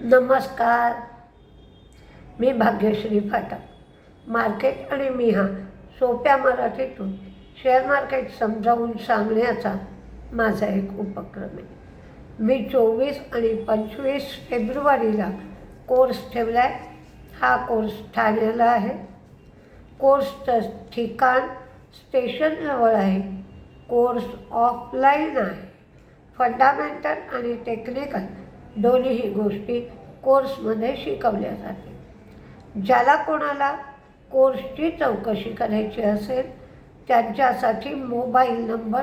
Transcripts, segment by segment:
नमस्कार. मी भाग्यश्री फाटक मार्केट आणि मी हा सोप्या मराठीतून शेअर मार्केट समजावून सांगण्याचा माझा एक उपक्रम आहे. मी चोवीस आणि पंचवीस फेब्रुवारीला कोर्स ठेवला आहे हा कोर्स ठाण्याला आहे. कोर्सचं ठिकाण स्टेशनजवळ आहे. कोर्स ऑफलाईन आहे. फंडामेंटल आणि टेक्निकल दोन्हीही गोष्टी कोर्समध्ये शिकवल्या जाते ज्याला कोणाला कोर्सची चौकशी करायची असेल त्यांच्यासाठी mobile number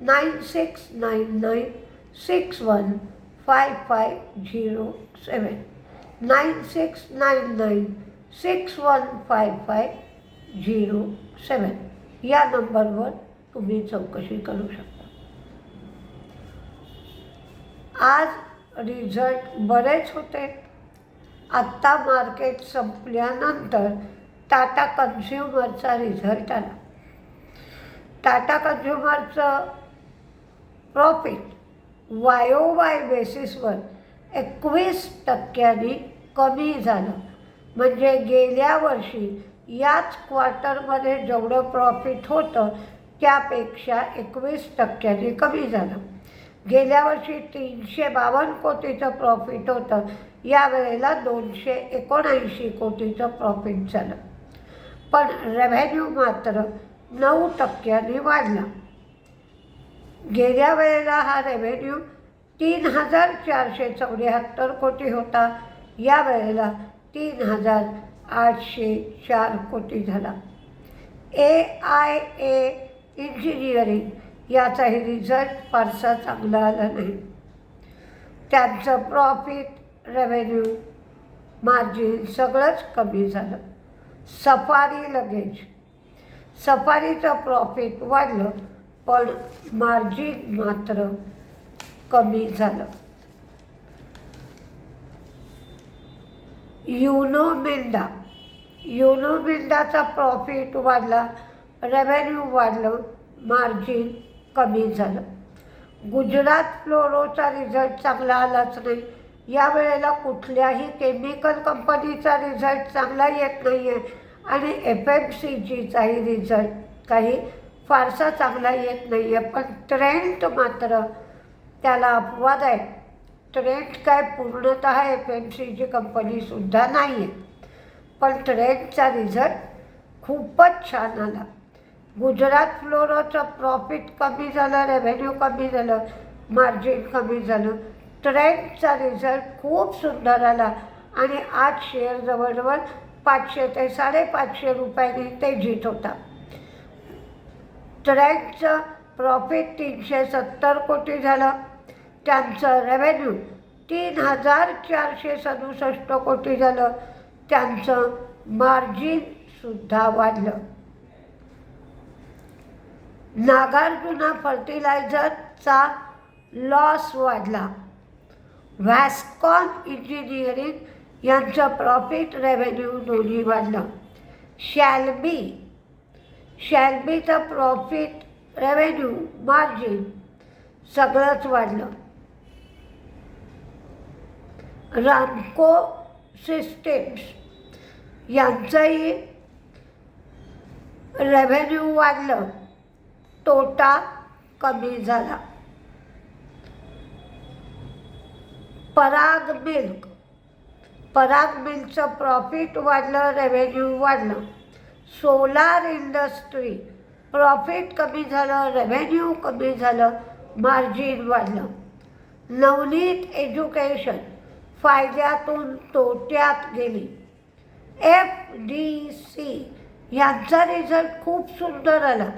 nine six nine nine six one five five zero seven nine six nine nine six one five five zero seven या नंबरवर तुम्ही चौकशी करू शकता. आज रिझल्ट बरेच होते. आत्ता मार्केट संपल्यानंतर टाटा कन्झ्युमरचा रिझल्ट आला. टाटा कन्झ्युमरचं प्रॉफिट वायोवाय बेसिसवर एकवीस टक्क्यांनी कमी झालं. म्हणजे गेल्या वर्षी याच क्वार्टरमध्ये जेवढं प्रॉफिट होतं त्यापेक्षा एकवीस टक्क्यांनी कमी झालं. गेल्या वर्षी तीनशे बावन्न कोटीचं प्रॉफिट होतं. यावेळेला दोनशे एकोणऐंशी कोटीचं प्रॉफिट झालं. पण रेव्हेन्यू मात्र नऊ टक्क्यांनी वाढला. गेल्या वेळेला हा रेव्हेन्यू तीन हजार चारशे चौऱ्याहत्तर कोटी होता. या वेळेला तीन हजार आठशे चार कोटी झाला. ए आय ए इंजिनिअरिंग याचाही रिझल्ट फारसा चांगला आला नाही. त्यांचं प्रॉफिट रेव्हेन्यू मार्जिन सगळंच कमी झालं. सफारी लगेच. सफारीचं प्रॉफिट वाढलं पण मार्जिन मात्र कमी झालं. युनो मेंदा युनो मेंदाचा प्रॉफिट वाढला रेव्हेन्यू वाढलं मार्जिन कमी झालं. गुजरात फ्लोरोचा रिझल्ट चांगला आलाच नाही. यावेळेला कुठल्याही केमिकल कंपनीचा रिझल्ट चांगला येत नाही आहे आणि एफ एम सी जीचाही रिझल्ट काही फारसा चांगला येत नाही आहे पण ट्रेंड मात्र त्याला अपवाद आहे. ट्रेंड काय पूर्णतः एफ एम सी जी कंपनीसुद्धा नाही आहे पण ट्रेंडचा रिझल्ट खूपच छान आला. गुजरात फ्लोरोचं प्रॉफिट कमी झालं रेव्हेन्यू कमी झालं मार्जिन कमी झालं. ट्रेंडचा रिझल्ट खूप सुंदर आला. आणि आज शेअर जवळजवळ पाचशे ते साडेपाचशे रुपयांनी तेजीत होता. ट्रेंडचं प्रॉफिट तीनशे सत्तर कोटी झालं. त्यांचं रेव्हेन्यू तीन हजार चारशे सदुसष्ट कोटी झालं. त्यांचं मार्जिनसुद्धा वाढलं. नागार्जुना फर्टिलायझरचा लॉस वाढला. व्हॅस्कॉन इंजिनिअरिंग यांचं प्रॉफिट रेव्हेन्यू दोन्ही वाढलं. शॅल्बी शॅल्बीचं प्रॉफिट रेव्हेन्यू मार्जिन सगळंच वाढलं. रामको सिस्टेम्स यांचंही रेव्हेन्यू वाढलं. तोटा कमी झाला. पराग मिल्क. पराग मिल्कचं प्रॉफिट वाढलं रेव्हेन्यू वाढलं. सोलार इंडस्ट्री प्रॉफिट कमी झालं रेव्हेन्यू कमी झालं मार्जिन वाढलं. नवनीत एज्युकेशन फायद्यातून तोट्यात गेली. एफ डी सी यांचा रिझल्ट खूप सुंदर आला.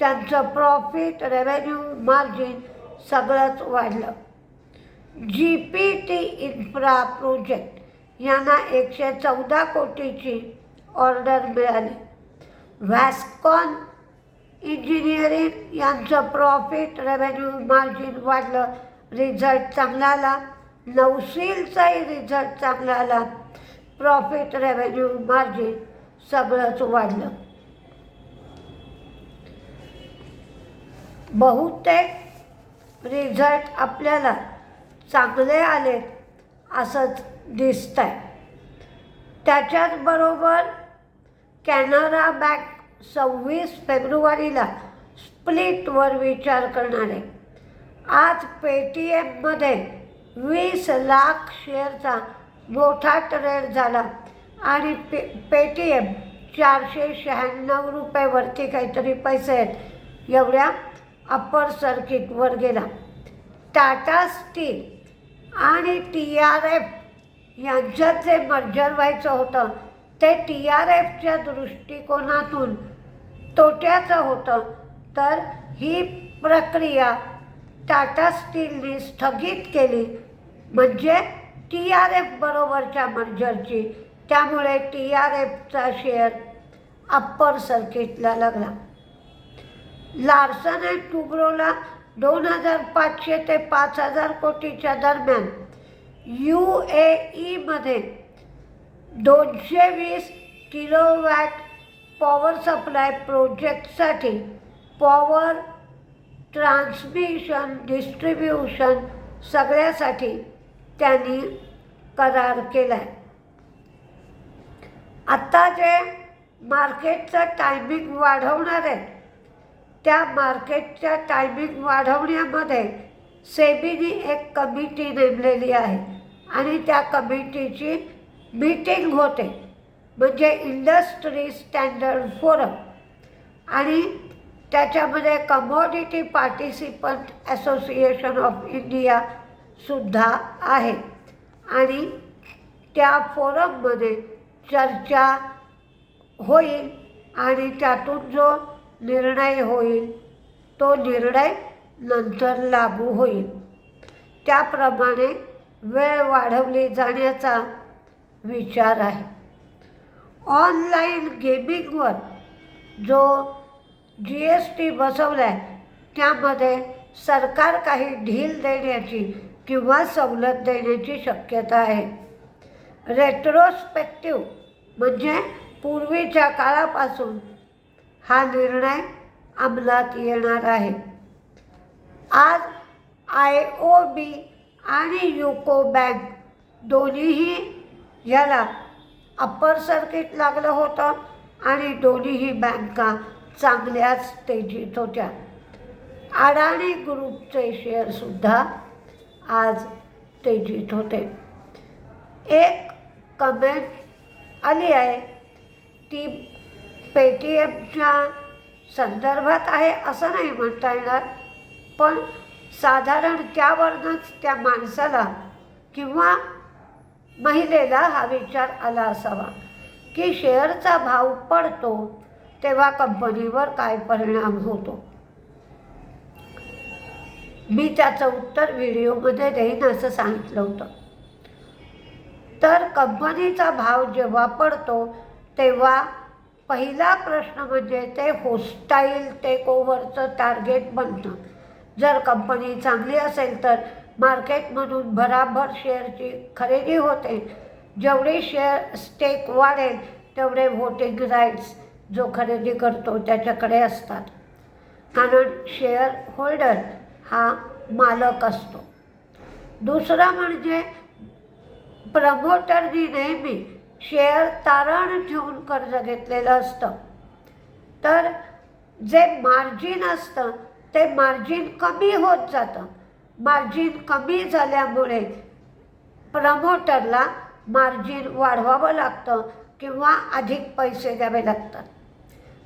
त्यांचं प्रॉफिट रेव्हेन्यू मार्जिन सगळंच वाढलं. G P T infra project यांना एकशे चौदा कोटीची ऑर्डर मिळाली. व्हॅस्कॉन इंजिनिअरिंग यांचं प्रॉफिट रेव्हेन्यू मार्जिन वाढलं. रिझल्ट चांगला आला. नवशीलचाही रिझल्ट चांगला आला. प्रॉफिट रेव्हेन्यू मार्जिन सगळंच वाढलं. बहुतेक रिझल्ट आपल्याला चांगले आले असंच दिसत आहे त्याच्याचबरोबर कॅनरा बँक सव्वीस फेब्रुवारीला स्प्लिटवर विचार करणार. आहे आज पेटीएममध्ये वीस लाख शेअरचा मोठा ट्रेड झाला आणि पे पेटीएम चारशे शहाण्णव रुपयेवरती काहीतरी पैसे आहेत. एवढ्या अप्पर सर्किटवर गेला. टाटा स्टील आणि टी आर एफ यांच्यात जे मर्जर व्हायचं होतं ते टी आर एफच्या दृष्टिकोनातून तोट्याचं होतं. तर ही प्रक्रिया टाटा स्टीलने स्थगित केली. म्हणजे टी आर एफ बरोबरच्या मर्जरची त्यामुळे टी आर एफचा शेअर अप्पर सर्किटला लागला. लार्सन अँड टुब्रोला दोन हजार पाचशे ते पाच हजार कोटीच्या दरम्यान. यू ए ईमध्ये दोनशे वीस किलोवॅट पॉवर सप्लाय प्रोजेक्टसाठी पॉवर ट्रान्समिशन डिस्ट्रीब्युशन सगळ्यासाठी त्यांनी करार केला आहे आत्ता जे मार्केटचं टायमिंग वाढवणार आहे त्या मार्केटच्या टायमिंग वाढवण्यामध्ये सेबीनी एक कमिटी नेमलेली आहे आणि त्या कमिटीची मीटिंग होते. म्हणजे इंडस्ट्री स्टँडर्ड फोरम आणि त्याच्यामध्ये कमोडिटी पार्टिसिपंट असोसिएशन ऑफ इंडियासुद्धा आहे. आणि त्या फोरममध्ये चर्चा होईल आणि त्यातून जो निर्णय होईल. तो निर्णय नंतर लागू होईल. त्याप्रमाणे वेळ वाढवली जाण्याचा विचार आहे. ऑनलाईन गेमिंगवर जो जी एस टी बसवला आहे त्यामध्ये सरकार काही ढील देण्याची किंवा सवलत देण्याची शक्यता आहे. रेट्रोस्पेक्टिव्ह म्हणजे पूर्वीच्या काळापासून हा निर्णय अंमलात येणार आहे. आज आय ओ बी आणि युको बँक दोन्हीही याला अप्पर सर्किट लागलं होतं आणि दोन्हीही बँका चांगल्याच तेजीत होत्या. अडाणी ग्रुपचे शेअरसुद्धा आज तेजीत होते. एक कमेंट आली आहे. ती पेटीएमच्या संदर्भात आहे असं नाही म्हणता येणार. पण साधारण त्यावरनंच त्या माणसाला किंवा महिलेला हा विचार आला असावा की शेअरचा भाव पडतो तेव्हा कंपनीवर काय परिणाम होतो? मी त्याचं उत्तर व्हिडिओमध्ये देईन असं सांगितलं होतं. तर कंपनीचा भाव जेव्हा पडतो तेव्हा पहिला प्रश्न म्हणजे ते होस्टाईल टेक ओव्हरचं टार्गेट बनतं. जर कंपनी चांगली असेल तर मार्केटमधून भराभर शेअरची खरेदी होते. जेवढे शेअर स्टेक वाढेल तेवढे व्होटिंग राईट्स जो खरेदी करतो त्याच्याकडे असतात. कारण शेअर होल्डर हा मालक असतो. दुसरा म्हणजे प्रमोटरनी नेहमी शेअर तारण ठेवून कर्ज घेतलेलं असतं. तर जे मार्जिन असतं ते मार्जिन कमी होत जातं. मार्जिन कमी झाल्यामुळे प्रमोटरला मार्जिन वाढवावं लागतं किंवा अधिक पैसे द्यावे लागतात.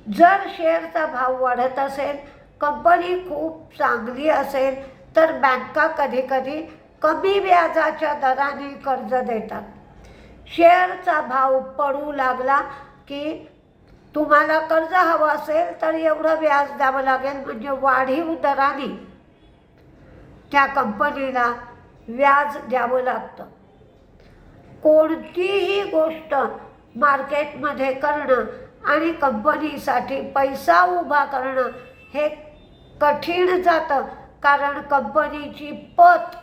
जर शेअरचा भाव वाढत असेल कंपनी खूप चांगली असेल तर बँका कधीकधी कमी व्याजाच्या दराने कर्ज देतात. शेअरचा भाव पडू लागला की तुम्हाला कर्ज हवं असेल तर एवढं व्याज द्यावं लागेल म्हणजे वाढीव दराने त्या कंपनीला व्याज द्यावं लागतं. कोणतीही गोष्ट मार्केटमध्ये करणं आणि कंपनीसाठी पैसा उभा करणं हे कठीण जातं कारण कंपनीची पत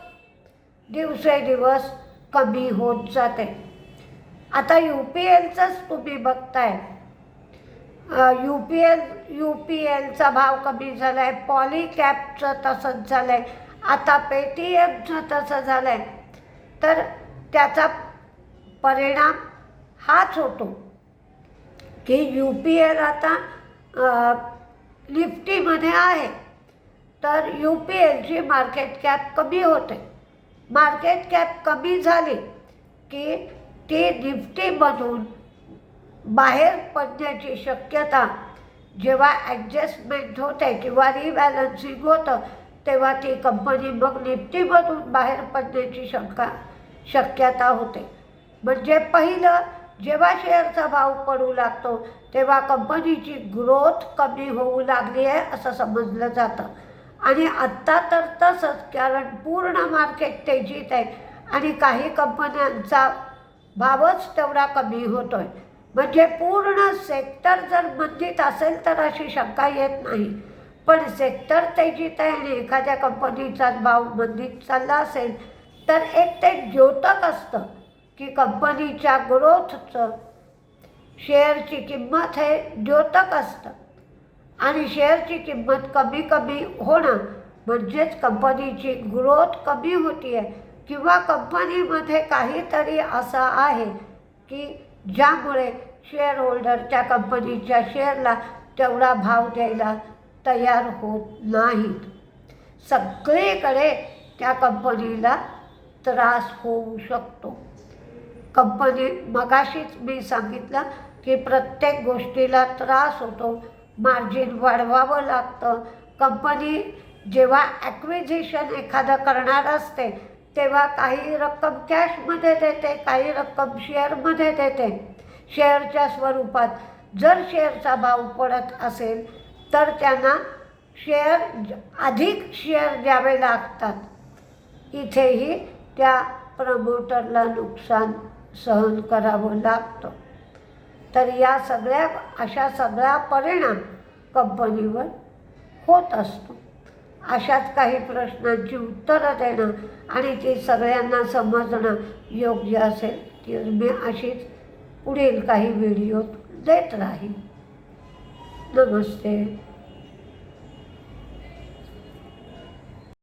दिवसेदिवस कमी होत जाते. आता यू पी एलचंच तुम्ही बघताय. U P L U P एलचा भाव कमी झाला आहे पॉलीकॅपचं तसंच झालं आहे आता पेटीएमचं तसं झालं आहे तर त्याचा परिणाम हाच होतो की यू पी एल आता लिफ्टीमध्ये निफ्टीमध्ये आहे. तर यू पी एलची मार्केट कॅप कमी होते. मार्केट कॅप कमी झाली की ती निफ्टीमधून बाहेर पडण्याची शक्यता जेव्हा ॲडजस्टमेंट होते किंवा रिबॅलन्सिंग होतं तेव्हा ती कंपनी मग निफ्टीमधून बाहेर पडण्याची शंका शक्यता होते. म्हणजे पहिलं जेव्हा शेअरचा भाव पडू लागतो तेव्हा कंपनीची ग्रोथ कमी होऊ लागली आहे असं समजलं जातं. आणि आत्ता तर तसंच कारण पूर्ण मार्केट तेजीत आहे आणि काही कंपन्यांचा भावच तेवढा कमी होतो आहे म्हणजे पूर्ण सेक्टर जर मंदीत असेल तर अशी शंका येत नाही. पण सेक्टर त्याची तयारी आणि एखाद्या कंपनीचाच भाव मंदीत चालला असेल तर एक ते द्योतक असतं की कंपनीच्या ग्रोथचं शेअरची किंमत हे द्योतक असतं. आणि शेअरची किंमत कमी कमी होणं म्हणजेच कंपनीची ग्रोथ कमी होती आहे किंवा कंपनीमध्ये काहीतरी असं आहे की ज्यामुळे शेअर होल्डर त्या कंपनीच्या शेअरला तेवढा भाव द्यायला तयार होत नाहीत. सगळीकडे त्या कंपनीला त्रास होऊ शकतो. कंपनी मगाशीच मी सांगितलं की प्रत्येक गोष्टीला त्रास होतो मार्जिन वाढवावं लागतं. कंपनी जेव्हा ॲक्विझिशन एखादं करणार असते तेव्हा काही रक्कम कॅशमध्ये देते काही रक्कम शेअरमध्ये देते. शेअरच्या स्वरूपात जर शेअरचा भाव पडत असेल तर त्यांना शेअर अधिक शेअर द्यावे लागतात. इथेही त्या प्रमोटरला नुकसान सहन करावं लागतं. तर या सगळ्या अशा सगळा परिणाम कंपनीवर होत असतो. अशाच काही प्रश्नांची उत्तरं देणं आणि ती सगळ्यांना समजणं योग्य असेल ती मी अशीच पुढील काही व्हिडिओ देत राहील नमस्ते.